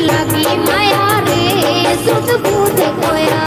लगी माया रे सुध बुध कोया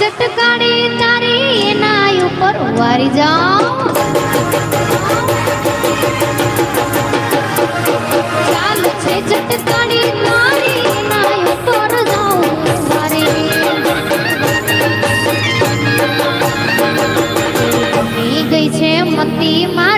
ચટકાડે તારે એના ઉપર વારી જાઉં છે ચટકાડે તારે એના ઉપર ગઈ છે મતી મારી.